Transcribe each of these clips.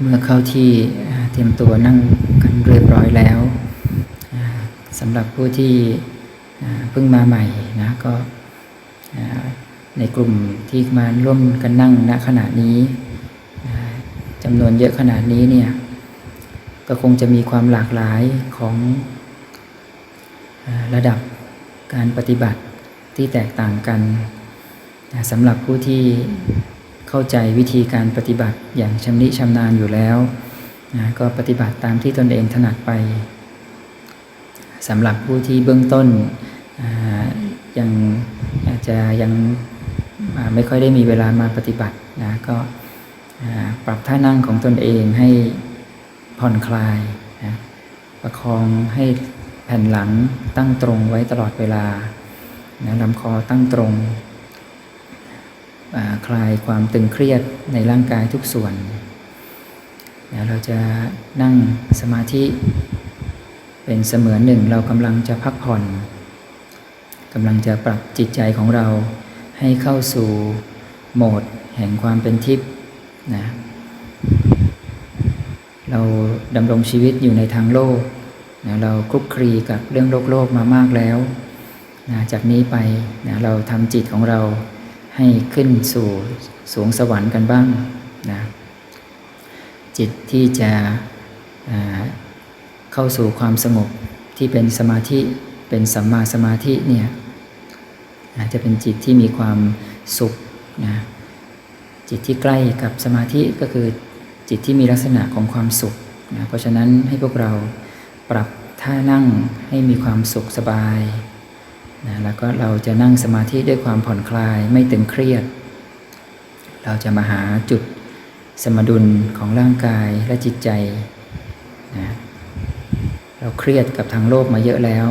เมื่อเข้าที่เตรียมตัวนั่งกันเรียบร้อยแล้วสำหรับผู้ที่เพิ่งมาใหม่นะก็ในกลุ่มที่มาร่วมกันนั่งณขณะนี้จำนวนเยอะขนาดนี้เนี่ยก็คงจะมีความหลากหลายของระดับการปฏิบัติที่แตกต่างกันสำหรับผู้ที่ เข้าใจวิธีการปฏิบัติอย่างชำนิชำนาญอยู่แล้วนะก็ปฏิบัติตามที่ตนเองถนัดไปสำหรับผู้ที่เบื้องต้นยังอาจจะยังไม่ค่อยได้มีเวลามาปฏิบัตินะก็ปรับท่านั่งของตนเองให้ผ่อนคลายนะประคองให้แผ่นหลังตั้งตรงไว้ตลอดเวลานะลำคอตั้งตรง คลายความตึงเครียดในร่างกายทุกส่วนนะเราจะนั่งสมาธิ เป็นเสมือนหนึ่งเรากำลังจะพักผ่อนกำลังจะปรับจิตใจของเราให้เข้าสู่โหมดแห่งความเป็นทิพย์นะเราดำรงชีวิตอยู่ในทางโลกนะเราคลุกคลีกับเรื่องโลกโลกมามากแล้วนะจากนี้ไปนะเราทำจิตของเรา ให้ขึ้นสู่สวงสวรรค์กันบ้างนะจิตที่จะเข้าสู่ความสงบที่เป็นสมาธิเป็นสัมมาสมาธิเนี่ยจะเป็นจิตที่มีความสุขนะจิตที่ใกล้กับสมาธิก็คือจิตที่มีลักษณะของความสุขนะเพราะฉะนั้นให้พวกเราปรับท่านั่งให้มีความสุขสบาย นะแล้วก็เราจะนั่งสมาธิด้วยความผ่อนคลายไม่ตึงเครียด เราจะมาหาจุดสมดุลของร่างกายและจิตใจนะเราเครียดกับทางโลกมาเยอะแล้ว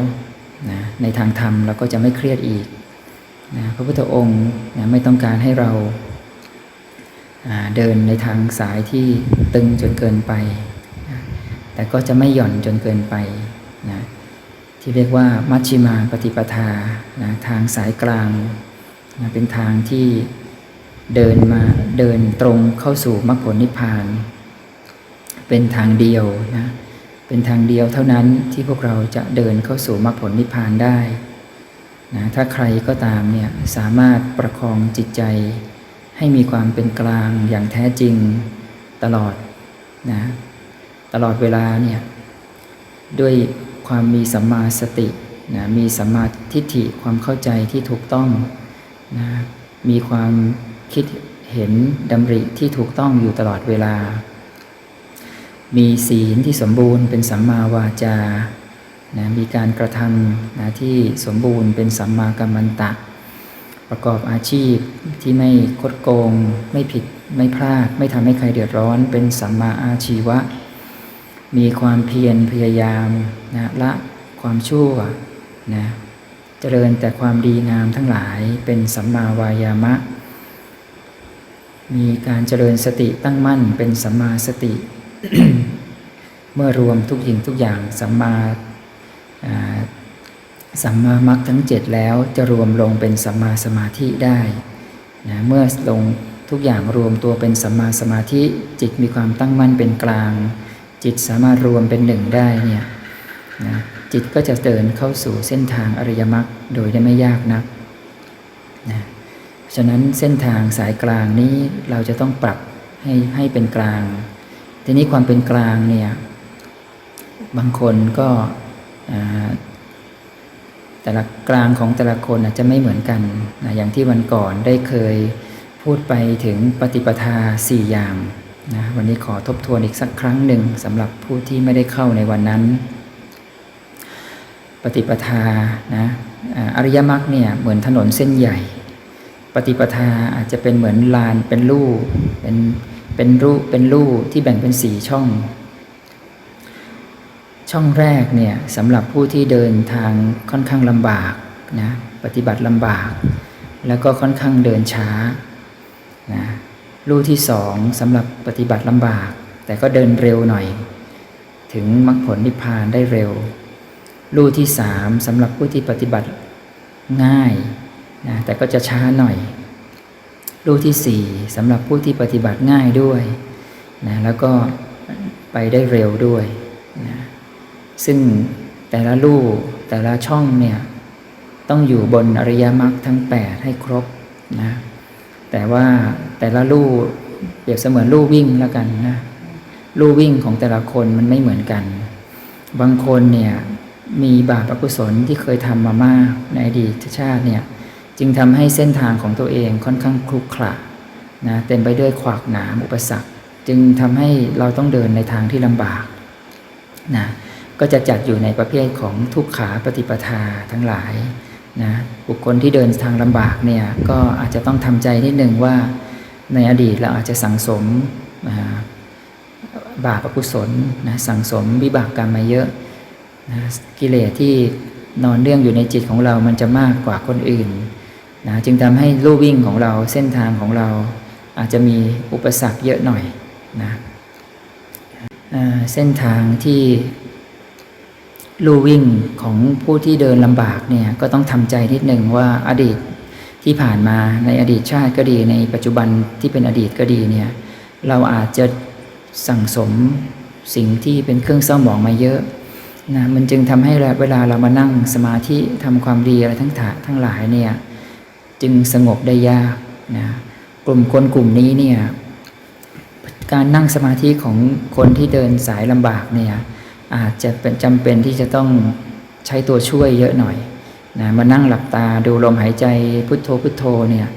นะในทางธรรมเราก็จะไม่เครียดอีกนะพระพุทธองค์นะไม่ต้องการให้เราเดินในทางสายที่ตึงจนเกินไปนะแต่ก็จะไม่หย่อนจนเกินไปนะ ที่เรียกว่ามัชชิมาปฏิปทานะทางสายกลางนะเป็นทางที่เดินมาเดินตรงเข้าสู่มรรคผลนิพพาน เป็นทางเดียวนะเป็นทางเดียวเท่านั้นที่พวกเราจะเดินเข้าสู่มรรคผลนิพพานได้นะถ้าใครก็ตามเนี่ยสามารถประคองจิตใจ ให้มีความเป็นกลางอย่างแท้จริงตลอดนะตลอดเวลาเนี่ยด้วย ความมีสัมมาสตินะมีสัมมาทิฏฐิความเข้าใจที่ถูกต้องนะมีความคิดเห็นดำริที่ถูกต้องอยู่ตลอดเวลา มีศีลที่สมบูรณ์เป็นสัมมาวาจานะมีการกระทำนะที่สมบูรณ์เป็นสัมมากัมมันตะ ประกอบอาชีพที่ไม่คดโกง ไม่ผิดไม่พลาด ไม่ทำให้ใครเดือดร้อน เป็นสัมมาอาชีวะ มีความเพียรพยายามนะละความชั่วนะเจริญแต่ความดีงามทั้งหลายเป็นสัมมาวายามะ มีการเจริญสติตั้งมั่นเป็นสัมมาสติ เมื่อรวมทุกสิ่งทุกอย่างสัมมาสัมมามัคทั้งเจ็ดแล้วจะรวมลงเป็นสัมมาสมาธิได้นะเมื่อลงทุกอย่างรวมตัวเป็นสัมมาสมาธิจิตมีความตั้งมั่นเป็นกลาง จิตสามารถรวมเป็นหนึ่งได้เนี่ยนะจิตก็จะเดินเข้าสู่เส้นทางอริยมรรคโดยได้ไม่ยากนักนะฉะนั้นเส้นทางสายกลางนี้เราจะต้องปรับให้ให้เป็นกลาง ทีนี้ความเป็นกลางเนี่ยบางคนก็แต่ละกลางของแต่ละคนอาจจะไม่เหมือนกันนะอย่างที่วันก่อนได้เคยพูดไปถึงปฏิปทาสี่อย่าง นะวันนี้ขอทบทวนอีกสักครั้งหนึ่งสำหรับผู้ที่ไม่ได้เข้าในวันนั้น ปฏิปทานะอริยมรรคเนี่ยเหมือนถนนเส้นใหญ่ ปฏิปทาอาจจะเป็นเหมือนลานเป็นลู่เป็นเป็นรูเป็นลู่ที่แบ่งเป็นสี่ช่อง ช่องแรกเนี่ยสำหรับผู้ที่เดินทางค่อนข้างลำบากนะปฏิบัติลำบาก แล้วก็ค่อนข้างเดินช้านะ ลู่ที่สองสำหรับปฏิบัติลำบาก แต่ก็เดินเร็วหน่อย ถึงมรรคผลนิพพานได้เร็ว ลู่ที่สามสำหรับผู้ที่ปฏิบัติง่ายนะแต่ก็จะช้าหน่อย ลู่ที่สี่สำหรับผู้ที่ปฏิบัติง่ายด้วยนะแล้วก็ไปได้เร็วด้วยนะซึ่งแต่ละลู่แต่ละช่องเนี่ยต้องอยู่บนอริยมรรคทั้ง 8 ให้ครบนะ แต่ว่าแต่ละลู่เปรียบเสมือนลู่วิ่งแล้วกันนะลู่วิ่งของแต่ละคนมันไม่เหมือนกัน บางคนเนี่ยมีบาปอกุศลที่เคยทำมามากในอดีตชาติเนี่ยจึงทำให้เส้นทางของตัวเองค่อนข้างคลุกคละนะเต็มไปด้วยขวากหนามอุปสรรค จึงทำให้เราต้องเดินในทางที่ลำบากนะก็จะจัดอยู่ในประเภทของทุกขาปฏิปทาทั้งหลาย นะบุคคลที่เดินทางลำบากเนี่ยก็อาจจะต้องทำใจนิดหนึ่งว่าในอดีตเราอาจจะสังสมอ่าบาปอกุศลนะสังสมวิบากกรรมมาเยอะนะกิเลสที่นอนเรื่องอยู่ในจิตของเรามันจะมากกว่าคนอื่นนะจึงทำให้ลู่วิ่งของเราเส้นทางของเราอาจจะมีอุปสรรคเยอะหน่อยนะเส้นทางที่ ลู่วิ่งของผู้ที่เดินลำบากเนี่ยก็ต้องทำใจนิดหนึ่งว่าอดีตที่ผ่านมาในอดีตชาติก็ดีในปัจจุบันที่เป็นอดีตก็ดีเนี่ยเราอาจจะสั่งสมสิ่งที่เป็นเครื่องเศร้าหมองมาเยอะนะมันจึงทำให้เวลาเรามานั่งสมาธิทำความดีอะไรทั้งถาทั้งหลายเนี่ยจึงสงบได้ยากนะกลุ่มคนกลุ่มนี้เนี่ยการนั่งสมาธิของคนที่เดินสายลำบากเนี่ย อาจจะเป็นจำเป็นที่จะต้องใช้ตัวช่วยเยอะหน่อยนะมานั่งหลับตาดูลมหายใจพุทโธพุทโธเนี่ย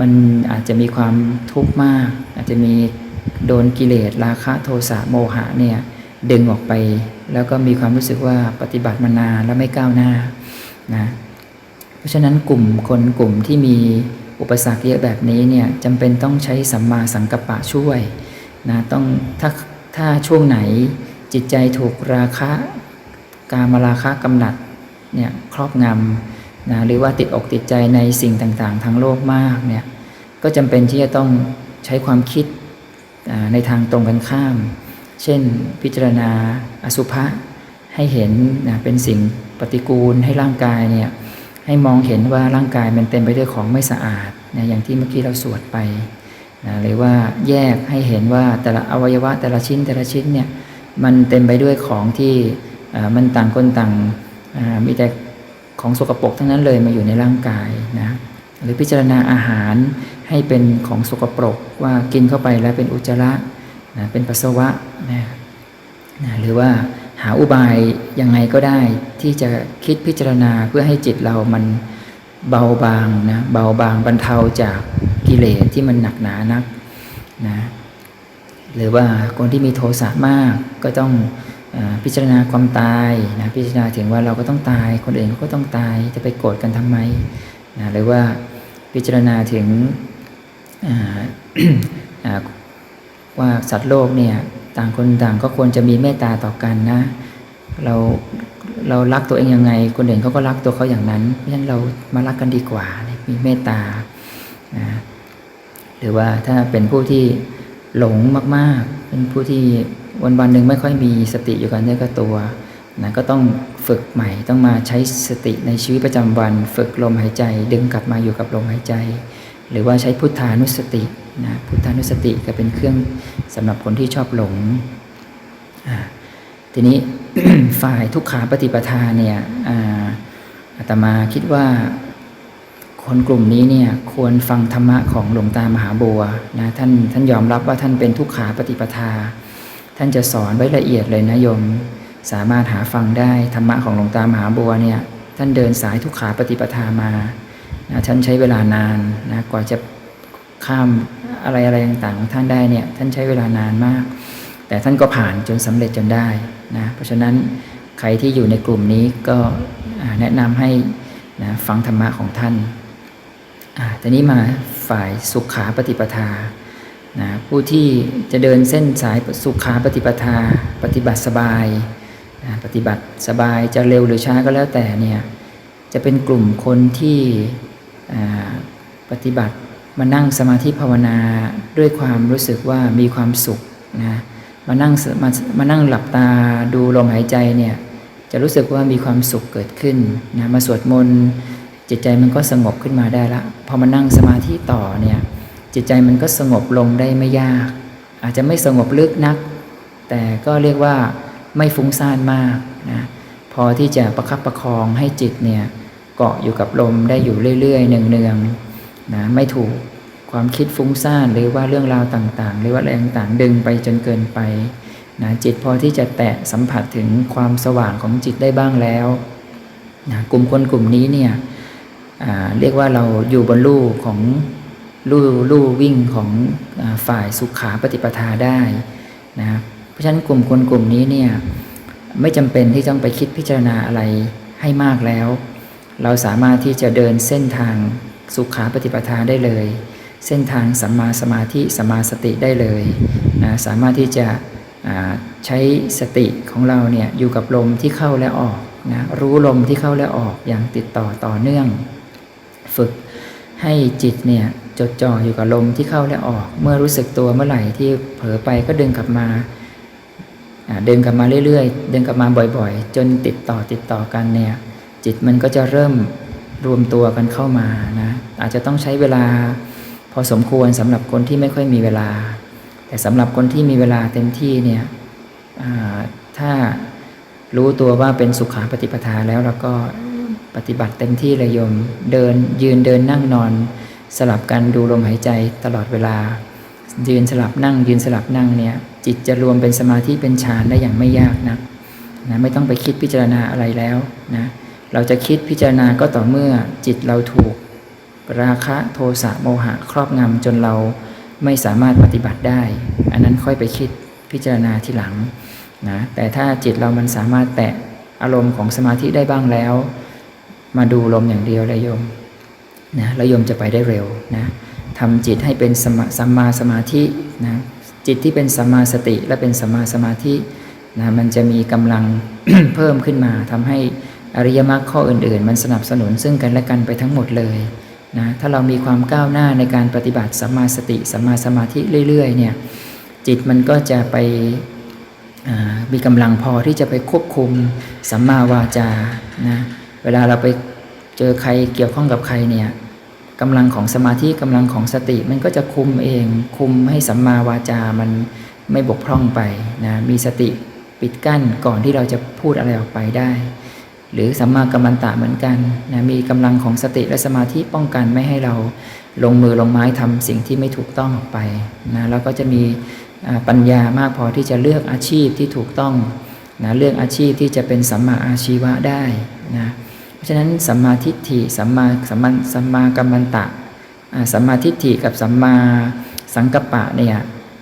มันอาจจะมีความทุกข์มาก อาจจะมีโดนกิเลสราคะโทสะโมหะเนี่ยดึงออกไป แล้วก็มีความรู้สึกว่าปฏิบัติมานานแล้วไม่ก้าวหน้านะเพราะฉะนั้นกลุ่มคนกลุ่มที่มีอุปสรรคเยอะแบบนี้เนี่ยจำเป็นต้องใช้สัมมาสังกัปปะช่วยนะต้องถ้าถ้าช่วงไหน จิตใจถูกราคะกามราคะกำหนัดเนี่ยครอบงำนะหรือว่าติดอกติดใจในสิ่งต่างๆ ทางโลกมากเนี่ยก็จำเป็นที่จะต้องใช้ความคิดในทางตรงกันข้าม เช่นพิจารณาอสุภะให้เห็นนะเป็นสิ่งปฏิกูลให้ร่างกายเนี่ยให้มองเห็นว่าร่างกายมันเต็มไปด้วยของไม่สะอาดนะอย่างที่เมื่อกี้เราสวดไปนะหรือว่าแยกให้เห็นว่าแต่ละอวัยวะแต่ละชิ้นแต่ละชิ้นเนี่ย มันเต็มไปด้วยของที่มันต่างคนต่างมีแต่ของสกปรกทั้งนั้นเลยมาอยู่ในร่างกายนะหรือพิจารณาอาหารให้เป็นของสกปรกว่ากินเข้าไปแล้วเป็นอุจจาระนะเป็นปัสสาวะนะนะหรือว่าหาอุบายยังไงก็ได้ที่จะคิดพิจารณาเพื่อให้จิตเรามันเบาบางนะเบาบางบรรเทาจากกิเลสที่มันหนักหนานักนะ หรือว่าคนที่มีโทสะมากก็ต้องอพิจารณาความตายนะพิจารณาถึงว่าเราก็ต้องตาย คนอื่นก็ต้องตายจะไปโกรธกันทำไมนะหรือว่าพิจารณาถึงว่าสัตว์โลกเนี่ยต่างคนต่างก็ควรจะมีเมตตาต่อกันนะ เราเรารักตัวเองยังไง คนอื่นเขาก็รักตัวเขาอย่างนั้นเพราะฉะนั้นเรามารักกันดีกว่า มีเมตตานะหรือว่าถ้าเป็นผู้ที่ หลงมาก ๆ เป็นผู้ที่วันวันหนึ่งไม่ค่อยมีสติอยู่กันเนื้อกับตัวนะก็ต้องฝึกใหม่ต้องมาใช้สติในชีวิตประจำวัน ฝึกลมหายใจ ดึงกลับมาอยู่กับลมหายใจ หรือว่าใช้พุทธานุสตินะพุทธานุสติก็เป็นเครื่องสำหรับคนที่ชอบหลงทีนี้ฝ่ายทุกขาปฏิปทาเนี่ยอาตมาคิดว่า คนกลุ่มนี้เนี่ยควรฟังธรรมะของหลวงตามหาบัวนะท่านท่านยอมรับว่าท่านเป็นทุกขาปฏิปทา ท่านจะสอนไว้ละเอียดเลยนะโยม สามารถหาฟังได้ธรรมะของหลวงตามหาบัวเนี่ยท่านเดินสายทุกขาปฏิปทามานะท่านใช้เวลานานนะกว่าจะข้ามอะไรอะไรต่างๆของท่านได้เนี่ยท่านใช้เวลานานมาก แต่ท่านก็ผ่านจนสำเร็จจนได้นะเพราะฉะนั้นใครที่อยู่ในกลุ่มนี้ก็แนะนำให้นะฟังธรรมะของท่าน ทีนี้มาฝ่ายสุขาปฏิปทานะผู้ที่จะเดินเส้นสายสุขาปฏิปทา ปฏิบัติสบายนะปฏิบัติสบายจะเร็วหรือช้าก็แล้วแต่เนี่ยจะเป็นกลุ่มคนที่ปฏิบัติมานั่งสมาธิภาวนาด้วยความรู้สึกว่ามีความสุขนะมานั่งมามานั่งหลับตาดูลมหายใจเนี่ยจะรู้สึกว่ามีความสุขเกิดขึ้นนะมาสวดมนต์ จิตใจมันก็สงบขึ้นมาได้ละพอมานั่งสมาธิต่อเนี่ยจิตใจมันก็สงบลงได้ไม่ยาก อาจจะไม่สงบลึกนัก แต่ก็เรียกว่าไม่ฟุ้งซ่านมากนะพอที่จะประคับประคองให้จิตเนี่ยเกาะอยู่กับลมได้อยู่เรื่อยๆเนืองๆนะไม่ถูกความคิดฟุ้งซ่านหรือว่าเรื่องราวต่างๆ หรือว่าอะไรต่างๆดึงไปจนเกินไปนะจิตพอที่จะแตะสัมผัสถึงความสว่างของจิตได้บ้างแล้วนะกลุ่มคนกลุ่มนี้เนี่ย เรียกว่าเราอยู่บนลู่ของลู่ลู่วิ่งของอฝ่ายสุขาปฏิปทาได้นะเพราะฉะนั้นกลุ่มคนกลุ่มนี้เนี่ยไม่จำเป็นที่ต้องไปคิดพิจารณาอะไรให้มากแล้ว เราสามารถที่จะเดินเส้นทางสุขาปฏิปทาได้เลย เส้นทางสัมมาสมาธิสัมมาสติได้เลยนะสามารถที่จะใช้สติของเราเนี่ยอยู่กับลมที่เข้าและออกนะรู้ลมที่เข้าและออกอย่างติดต่อต่อเนื่อง ฝึก ให้จิตเนี่ยจดจ่ออยู่กับลมที่เข้าและออก เมื่อรู้สึกตัวเมื่อไหร่ที่เผลอไปก็ดึงกลับมาดึงกลับมาเรื่อยๆ ดึงกลับมาบ่อยๆ จนติดต่อติดต่อกันเนี่ยจิตมันก็จะเริ่มรวมตัวกันเข้ามานะอาจจะต้องใช้เวลาพอสมควรสำหรับคนที่ไม่ค่อยมีเวลา แต่สำหรับคนที่มีเวลาเต็มที่เนี่ยถ้ารู้ตัวว่าเป็นสุขาปฏิปทาแล้วเราก็ ปฏิบัติเต็มที่เลยโยม เดินยืนเดินนั่งนอน สลับกันดูลมหายใจตลอดเวลา ยืนสลับนั่ง ยืนสลับนั่งเนี่ย จิตจะรวมเป็นสมาธิเป็นฌานได้อย่างไม่ยากนะนะไม่ต้องไปคิดพิจารณาอะไรแล้วนะเราจะคิดพิจารณาก็ต่อเมื่อจิตเราถูก ราคะโทสะโมหะครอบงำจนเราไม่สามารถปฏิบัติได้ อันนั้นค่อยไปคิดพิจารณาทีหลังนะแต่ถ้าจิตเรามันสามารถแตะอารมณ์ของสมาธิได้บ้างแล้ว มาดูลมอย่างเดียวเลยโยมนะแล้วโยมจะไปได้เร็วนะทำจิตให้เป็นสมสัมมาสมาธินะจิตที่เป็นสัมมาสติและเป็นสัมมาสมาธินะมันจะมีกำลังเพิ่มขึ้นมาทำให้อริยมรรคข้ออื่น ๆ มันสนับสนุนซึ่งกันและกันไปทั้งหมดเลยนะถ้าเรามีความก้าวหน้าในการปฏิบัติสัมมาสติสัมมาสมาธิเรื่อยๆเนี่ยจิตมันก็จะไปมีกำลังพอที่จะไปควบคุมสัมมาวาจานะ เวลาเราไปเจอใครเกี่ยวข้องกับใครเนี่ยกำลังของสมาธิกำลังของสติ มันก็จะคุมเอง คุมให้สัมมาวาจามันไม่บกพร่องไปนะมีสติปิดกั้นก่อนที่เราจะพูดอะไรออกไปได้ หรือสัมมากัมมันตะเหมือนกันนะมีกำลังของสติและสมาธิป้องกันไม่ให้เราลงมือลงไม้ทำสิ่งที่ไม่ถูกต้องออกไปนะแล้วก็จะมีปัญญามากพอที่จะเลือกอาชีพที่ถูกต้องนะเลือกอาชีพที่จะเป็นสัมมาอาชีวะได้นะะฉะนั้นสัมมาทิฏฐิสัมมาสัมมาสัมมากัมมันตะสัมมาทิฏฐิกับสัมมาสังกัปปะเนี่ย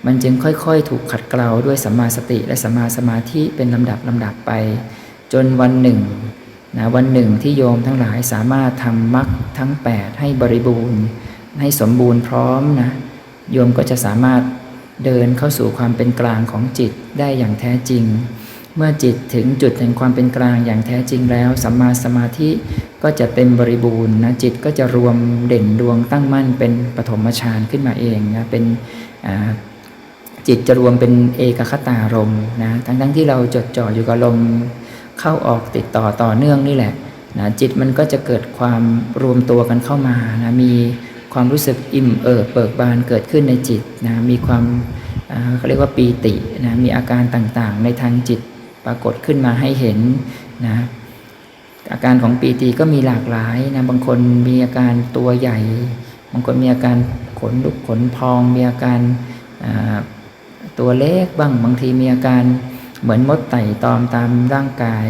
มันจึงค่อยๆ ถูกขัดเกลาด้วยสัมมาสติและสัมมาสมาธิเป็นลำดับลำดับไป จนวันหนึ่งนะวันหนึ่งที่โยมทั้งหลายสามารถทำมรรคทั้ง 8 ให้บริบูรณ์ ให้สมบูรณ์พร้อมนะโยมก็จะสามารถเดินเข้าสู่ความเป็นกลางของจิตได้อย่างแท้จริง เมื่อจิตถึงจุดแห่งความเป็นกลางอย่างแท้จริงแล้วสัมมาสมาธิก็จะเต็มบริบูรณ์นะจิตก็จะรวมเด่นดวงตั้งมั่นเป็นปฐมฌานขึ้นมาเองนะเป็นจิตจะรวมเป็นเอกคตารมนะทั้งทั้งที่เราจดจ่ออยู่กับลมเข้าออกติดต่อต่อเนื่องนี่แหละนะจิตมันก็จะเกิดความรวมตัวกันเข้ามานะมีความรู้สึกอิ่มเอิบเบิกบานเกิดขึ้นในจิตนะมีความเขาเรียกว่าปีตินะมีอาการต่างๆ ในทางจิต ปรากฏขึ้นมาให้เห็นนะอาการของปีติก็มีหลากหลายนะบางคนมีอาการตัวใหญ่ บางคนมีอาการขนลุกขนพอง มีอาการตัวเล็กบ้างบางทีมีอาการเหมือนมดไต่ตอมตามร่างกาย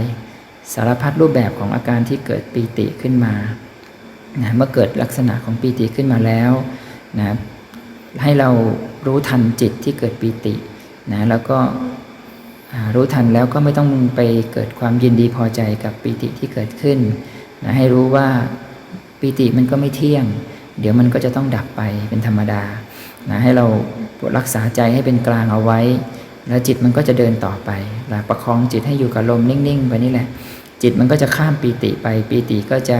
สารพัดรูปแบบของอาการที่เกิดปีติขึ้นมานะเมื่อเกิดลักษณะของปีติขึ้นมาแล้วนะให้เรารู้ทันจิตที่เกิดปีตินะแล้วก็ รู้ทันแล้วก็ไม่ต้องไปเกิดความยินดีพอใจกับปีติที่เกิดขึ้นนะให้รู้ว่าปีติมันก็ไม่เที่ยง เดี๋ยวมันก็จะต้องดับไปเป็นธรรมดานะให้เรารักษาใจให้เป็นกลางเอาไว้ แล้วจิตมันก็จะเดินต่อไปนะประคองจิตให้อยู่กับลมนิ่งๆไปนี่แหละ จิตมันก็จะข้ามปีติไปปีติก็จะ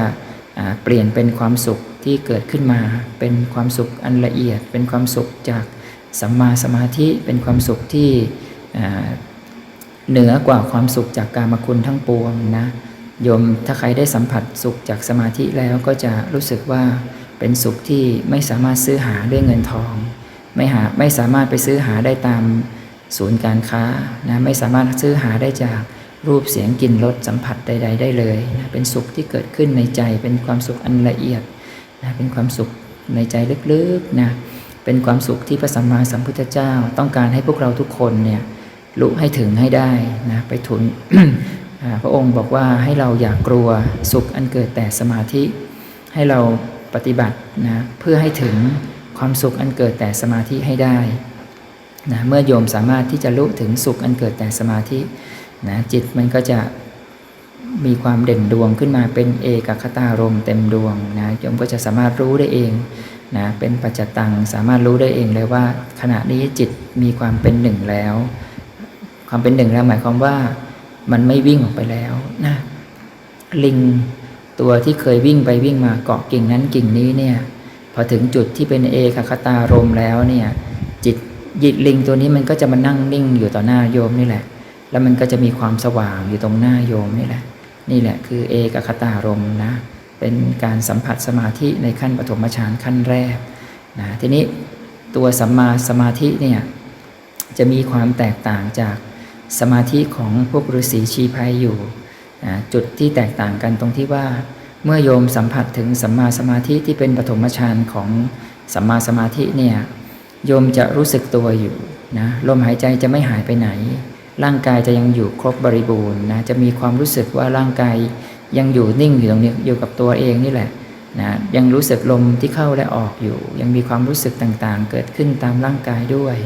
เปลี่ยนเป็นความสุขที่เกิดขึ้นมา เป็นความสุขอันละเอียด เป็นความสุขจากสัมมาสมาธิเป็นความสุขที่ เหนือกว่าความสุขจากการมคุณทั้งปวงนะโยมถ้าใครได้สัมผัสสุขจากสมาธิแล้วก็จะรู้สึกว่าเป็นสุขที่ไม่สามารถซื้อหาด้วยเงินทอง ไม่หาไม่สามารถไปซื้อหาได้ตามศูนย์การค้านะไม่สามารถซื้อหาได้จากรูปเสียงกลิ่นรสสัมผัสใด ๆ ได้เลยนะเป็นสุขที่เกิดขึ้นในใจ เป็นความสุขอันละเอียดนะเป็นความสุขในใจลึกๆนะเป็นความสุขที่พระสัมมาสัมพุทธเจ้า ต้องการให้พวกเราทุกคนเนี่ย รู้ให้ถึงให้ได้นะไปทุนพระองค์บอกว่าให้เราอย่ากกลัวสุขอันเกิดแต่สมาธิ ให้เราปฏิบัตินะเพื่อให้ถึงความสุขอันเกิดแต่สมาธิให้ได้นะเมื่อโยมสามารถที่จะรู้ถึงสุขอันเกิดแต่สมาธินะจิตมันก็จะมีความเด่นดวงขึ้นมาเป็นเอกคตารมเต็มดวงนะโยมก็จะสามารถรู้ได้เองนะเป็นปัจจตังสามารถรู้ได้เองเลยว่า ขณะนี้จิตมีความเป็นหนึ่งแล้ว ความเป็นหนึ่งแล้วหมายความว่ามันไม่วิ่งออกไปแล้วนะลิงตัวที่เคยวิ่งไปวิ่งมาเกาะกิ่งนั้นกิ่งนี้เนี่ยพอถึงจุดที่เป็นเอกคตารมแล้วเนี่ยจิตยิตลิงตัวนี้มันก็จะมานั่งนิ่งอยู่ต่อหน้าโยมนี่แหละ แล้วมันก็จะมีความสว่างอยู่ตรงหน้าโยมนี่แหละ นี่แหละคือเอกคตารมนะเป็นการสัมผัสสมาธิในขั้นปฐมฌานขั้นแรกนะทีนี้ตัวสัมมาสมาธิเนี่ยจะมีความแตกต่างจาก สมาธิของพวกฤาษีชีพายอยู่จุดที่แตกต่างกันตรงที่ว่า เมื่อโยมสัมผัสถึงสัมมาสมาธิที่เป็นปฐมฌานของสัมมาสมาธิเนี่ยโยมจะรู้สึกตัวอยู่นะลมหายใจจะไม่หายไปไหน ร่างกายจะยังอยู่ครบบริบูรณ์นะจะมีความรู้สึกว่าร่างกายยังอยู่นิ่งอยู่ตรงนี้อยู่กับตัวเองนี่แหละนะยังรู้สึกลมที่เข้าและออกอยู่ ยังมีความรู้สึกต่างๆ เกิดขึ้นตามร่างกายด้วย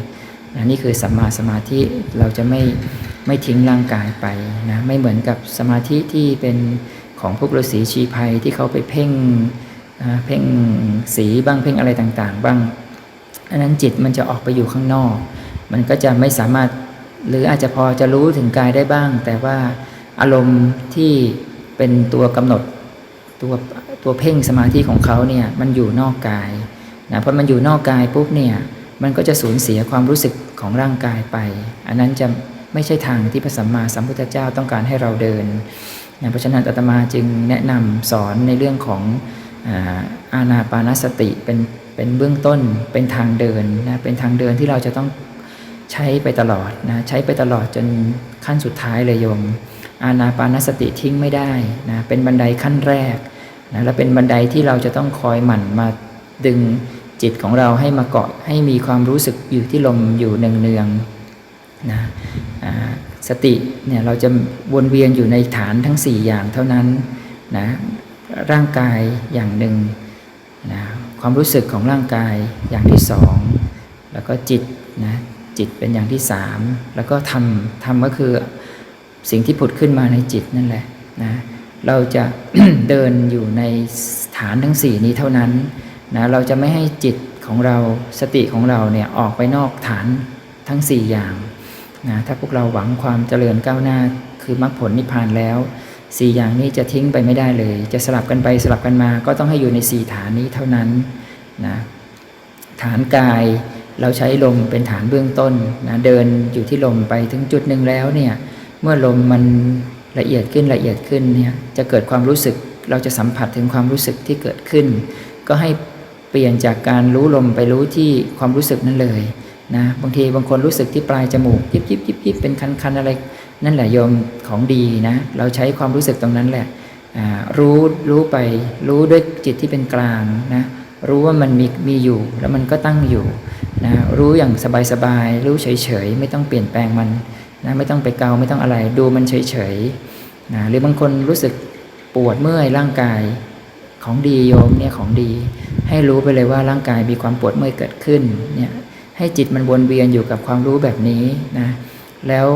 นะนี่คือสัมมาสมาธิเราจะไม่ไม่ทิ้งร่างกายไปนะไม่เหมือนกับสมาธิที่เป็นของพวกฤาษีชีภัยที่เขาไปเพ่งเพ่งสีบ้างเพ่งอะไรต่างๆ บ้างอันนั้นจิตมันจะออกไปอยู่ข้างนอก มันก็จะไม่สามารถหรืออาจจะพอจะรู้ถึงกายได้บ้าง แต่ว่าอารมณ์ที่เป็นตัวกำหนดตัวตัวเพ่งสมาธิของเขาเนี่ยมันอยู่นอกกายนะพอมันอยู่นอกกายปุ๊บเนี่ย มันก็จะสูญเสียความรู้สึกของร่างกายไป อันนั้นจะไม่ใช่ทางที่พระสัมมาสัมพุทธเจ้าต้องการให้เราเดินนะเพราะฉะนั้นอาตมาจึงแนะนำสอนในเรื่องของอาอาปานสติเป็นเป็นเบื้องต้นเป็นทางเดินนะเป็นทางเดินที่เราจะต้องใช้ไปตลอดนะใช้ไปตลอดจนขั้นสุดท้ายเลยโยม อานาปานสติทิ้งไม่ได้นะเป็นบันไดขั้นแรกนะและเป็นบันไดที่เราจะต้องคอยหมั่นมาดึง จิตของเราให้มาเกาะให้มีความรู้สึกอยู่ที่ลมอยู่เนืองๆนะอ่าสติเนี่ยเราจะวนเวียนอยู่ในฐานทั้ง 4 อย่างเท่านั้นนะร่างกายอย่างหนึ่งนะความรู้สึกของร่างกายอย่างที่สองแล้วก็จิตนะจิตเป็นอย่างที่สามแล้วก็ธรรมธรรมก็คือสิ่งที่ผุดขึ้นมาในจิตนั่นแหละนะเราจะเดินอยู่ในฐานทั้ง4นี้เท่านั้น นะเราจะไม่ให้จิตของเราสติของเราเนี่ยออกไปนอกฐานทั้ง 4 อย่างนะถ้าพวกเราหวังความเจริญก้าวหน้าคือมรรคผลนิพพานแล้วสี่อย่างนี้จะทิ้งไปไม่ได้เลย จะสลับกันไปสลับกันมาก็ต้องให้อยู่ในสี่ฐานนี้เท่านั้นนะฐานกายเราใช้ลมเป็นฐานเบื้องต้นนะเดินอยู่ที่ลมไปถึงจุดหนึ่งแล้วเนี่ยเมื่อลมมันละเอียดขึ้นละเอียดขึ้นเนี่ยจะเกิดความรู้สึกเราจะสัมผัสถึงความรู้สึกที่เกิดขึ้น ก็ให้ เปลี่ยนจากการรู้ลมไปรู้ที่ความรู้สึกนั้นเลยนะบางทีบางคนรู้สึกที่ปลายจมูกยิบยิบยิบยิบเป็นคันๆอะไร นั่นแหละโยมของดีนะ เราใช้ความรู้สึกตรงนั้นแหละรู้รู้ไปรู้ด้วยจิตที่เป็นกลางนะรู้ว่ามันมีมีอยู่แล้วมันก็ตั้งอยู่นะรู้อย่างสบายๆรู้เฉยๆ ไม่ต้องเปลี่ยนแปลงมันนะไม่ต้องไปเกาไม่ต้องอะไร ดูมันเฉยๆนะหรือบางคนรู้สึกปวดเมื่อยร่างกายของดีโยมเนี่ยของดี ให้รู้ไปเลยว่าร่างกายมีความปวดเมื่อยเกิดขึ้นเนี่ยให้จิตมันวนเวียนอยู่กับความรู้แบบนี้นะแล้ว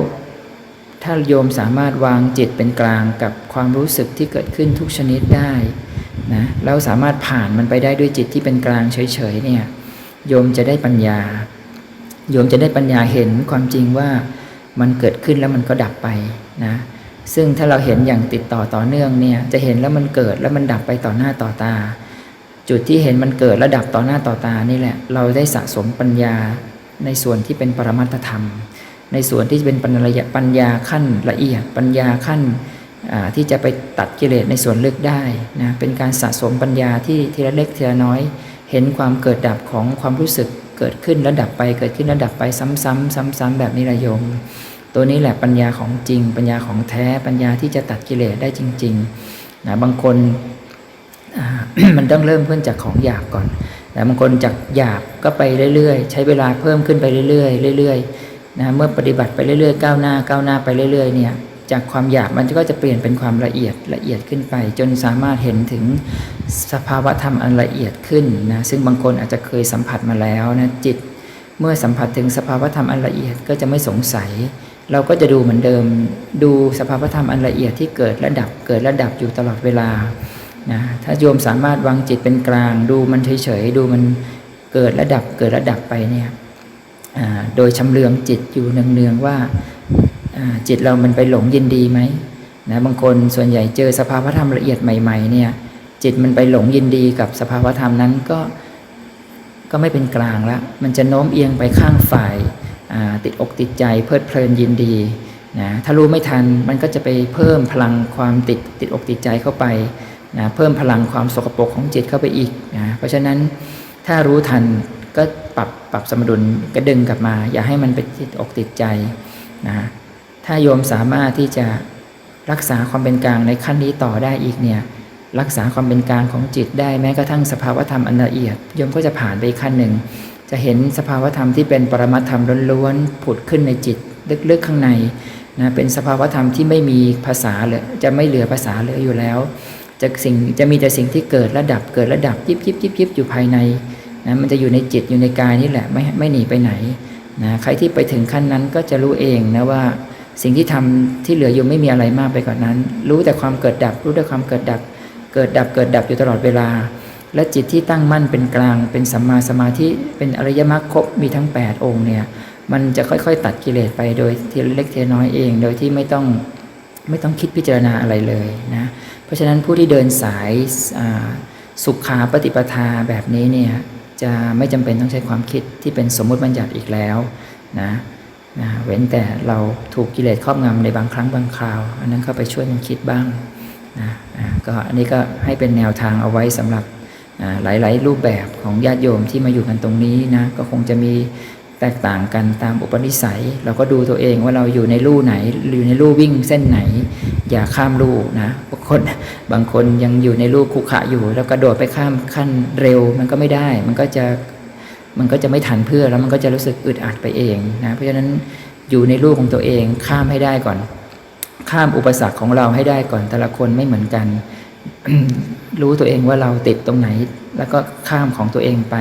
ถ้าโยมสามารถวางจิตเป็นกลางกับความรู้สึกที่เกิดขึ้นทุกชนิดได้นะแล้วสามารถผ่านมันไปได้ด้วยจิตที่เป็นกลางเฉยๆเนี่ยโยมจะได้ปัญญา โยมจะได้ปัญญาเห็นความจริงว่ามันเกิดขึ้นแล้วมันก็ดับไปนะซึ่งถ้าเราเห็นอย่างติดต่อต่อเนื่องเนี่ยจะเห็นแล้วมันเกิดแล้วมันดับไปต่อหน้าต่อตา จุดที่เห็นมันเกิดและดับต่อหน้าต่อตานี่แหละ เราได้สะสมปัญญาในส่วนที่เป็นปรมัตธรรม ในส่วนที่เป็นปัญญาปัญญาขั้นละเอียดปัญญาขั้นที่จะไปตัดกิเลสในส่วนลึกได้นะเป็นการสะสมปัญญาที่ทีละเล็กทีละน้อย เห็นความเกิดดับของความรู้สึกเกิดขึ้นแล้วดับไปเกิดขึ้นแล้วดับไปซ้ำๆซ้ำๆแบบนี้ละยม ตัวนี้แหละปัญญาของจริง ปัญญาของแท้ปัญญาที่จะตัดกิเลสได้จริงๆนะบางคน มันต้องเริ่มขึ้นจากของหยาบก่อนแต่บางคนจากหยาบก็ไปเรื่อยๆ ใช้เวลาเพิ่มขึ้นไปเรื่อยๆเรื่อยๆนะเมื่อปฏิบัติไปเรื่อยๆก้าวหน้าก้าวหน้าไปเรื่อยๆเนี่ยจากความหยาบมันก็จะเปลี่ยนเป็นความละเอียดละเอียดขึ้นไป จนสามารถเห็นถึงสภาวะธรรมอันละเอียดขึ้นนะซึ่งบางคนอาจจะเคยสัมผัสมาแล้วนะจิต เมื่อสัมผัสถึงสภาวธรรมอันละเอียดก็จะไม่สงสัย เราก็จะดูเหมือนเดิม ดูสภาวธรรมอันละเอียดที่เกิดและดับเกิดและดับอยู่ตลอดเวลา นะถ้าโยมสามารถวางจิตเป็นกลางดูมันเฉยๆดูมันเกิดและดับเกิดและดับไปเนี่ยโดยชำเลืองจิตอยู่เนืองๆว่าจิตเรามันไปหลงยินดีไหมนะบางคนส่วนใหญ่เจอสภาวธรรมละเอียดใหม่ๆเนี่ยจิตมันไปหลงยินดีกับสภาวธรรมนั้นก็ก็ไม่เป็นกลางแล้วมันจะโน้มเอียงไปข้างฝ่ายติดอกติดใจเพลิดเพลินยินดีนะถ้ารู้ไม่ทันมันก็จะไปเพิ่มพลังความติดติดอกติดใจเข้าไป นะเพิ่มพลังความสกปรกของจิตเข้าไปอีกนะเพราะฉะนั้นถ้ารู้ทันก็ปรับปรับสมดุลก็ดึงกลับมา อย่าให้มันไปติดอกติดใจนะถ้าโยมสามารถที่จะรักษาความเป็นกลางในขั้นนี้ต่อได้อีกเนี่ยรักษาความเป็นกลางของจิตได้แม้กระทั่งสภาวธรรมอันละเอียดโยมก็จะผ่านไปขั้นหนึ่ง จะเห็นสภาวธรรมที่เป็นปรมัตธรรมล้วนๆผุดขึ้นในจิตลึกๆข้างในนะเป็นสภาวธรรมที่ไม่มีภาษาเลยจะไม่เหลือภาษาเหลืออยู่แล้ว จะสิ่งจะมีแต่สิ่งที่เกิดระดับเกิดระดับยิบยิบยิบยิบอยู่ภายในนะมันจะอยู่ในจิตอยู่ในกายนี่แหละไม่ไม่หนีไปไหนนะใครที่ไปถึงขั้นนั้นก็จะรู้เองนะว่าสิ่งที่ทำที่เหลืออยู่ไม่มีอะไรมากไปกว่านนั้น รู้แต่ความเกิดดับ รู้แต่ความเกิดดับ เกิดดับเกิดดับอยู่ตลอดเวลา และจิตที่ตั้งมั่นเป็นกลาง เป็นสัมมาสมาธิเป็นอริยมรรคครบมีทั้ง 8 องค์เนี่ยมันจะค่อยๆ ตัดกิเลสไปโดยทีเล็กทีน้อยเอง โดยที่ไม่ต้องไม่ต้องคิดพิจารณาอะไรเลยนะ ราะฉะนั้นผู้ที่เดินสายสุขาปฏิปทาแบบนี้เนี่ยจะไม่จำเป็นต้องใช้ความคิดที่เป็นสมมุติบัญญัติอีกแล้วนะนะเว้นแต่เราถูกกิเลสครอบงำในบางครั้งบางคราว อันนั้นก็ไปช่วยมันคิดบ้างนะอ่าก็อันนี้ก็ให้เป็นแนวทางเอาไว้สำหรับหลาย ๆ รูปแบบของญาติโยมที่มาอยู่กันตรงนี้นะก็คงจะมี แตกต่างกันตามอุปนิสัย เราก็ดูตัวเองว่าเราอยู่ในลู่ไหนอยู่ในลู่วิ่งเส้นไหน อย่าข้ามลู่นะบางคนบางคนยังอยู่ในลู่คุขะอยู่ แล้วกระโดดไปข้ามขั้นเร็วมันก็ไม่ได้ มันก็จะมันก็จะไม่ทันเพื่อแล้วมันก็จะรู้สึกอึดอัดไปเองนะเพราะฉะนั้นอยู่ในลู่ของตัวเองข้ามให้ได้ก่อน ข้ามอุปสรรคของเราให้ได้ก่อนแต่ละคนไม่เหมือนกัน รู้ตัวเองว่าเราติดตรงไหน แล้วก็ข้ามของตัวเองไป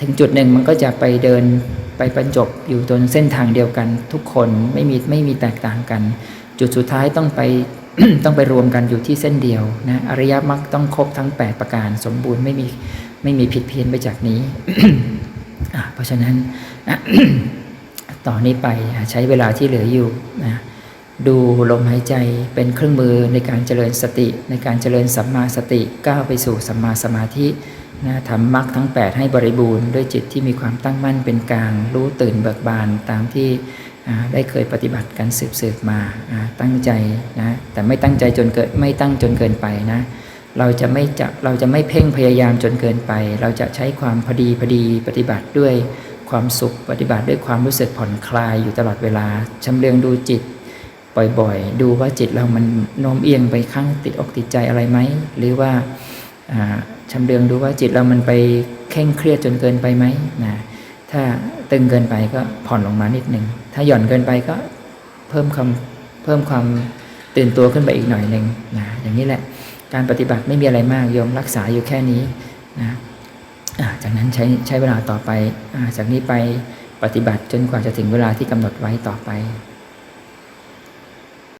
ถึงจุดหนึ่งมันก็จะไปเดินไปบรรจบอยู่ตรงเส้นทางเดียวกัน ทุกคนไม่มีไม่มีแตกต่างกัน จุดสุดท้ายต้องไปต้องไปรวมกันอยู่ที่เส้นเดียวนะอริยมรรคต้องครบทั้ง 8 ประการสมบูรณ์ไม่มีไม่มีผิดเพี้ยนไปจากนี้เพราะฉะนั้นต่อนนี้ไปใช้เวลาที่เหลืออยู่นะดูลมหายใจเป็นเครื่องมือในการเจริญสติ ในการเจริญสัมมาสติก้าวไปสู่สัมมาสมาธิ นะทำมรรคทั้ง 8 ให้บริบูรณ์ด้วยจิตที่มีความตั้งมั่นเป็นกลาง รู้ตื่นเบิกบานตามที่ได้เคยปฏิบัติกันสืบสืบๆมาตั้งใจนะแต่ไม่ตั้งใจจนเกิดไม่ตั้งจนเกินไปนะเราจะไม่จะเราจะไม่เพ่งพยายามจนเกินไป เราจะใช้ความพอดีพอดีปฏิบัติด้วยความสุขปฏิบัติด้วยความรู้สึกผ่อนคลายอยู่ตลอดเวลาชำเลืองดูจิตบ่อยๆ ดูว่าจิตเรามันโน้มเอียงไปข้างติดอกติดใจอะไรไหมหรือว่า ชำเลืองดูว่าจิตเรามันไปเคร่งเครียดจนเกินไปไหมนะถ้าตึงเกินไปก็ผ่อนลงมานิดหนึ่งถ้าหย่อนเกินไปก็เพิ่มความเพิ่มความตื่นตัวขึ้นไปอีกหน่อยหนึ่งนะอย่างนี้แหละการปฏิบัติไม่มีอะไรมากโยมรักษาอยู่แค่นี้นะจากนั้นใช้ใช้เวลาต่อไปอจากนี้ไปปฏิบัติจนกว่าจะถึงเวลาที่กำหนดไว้ต่อไป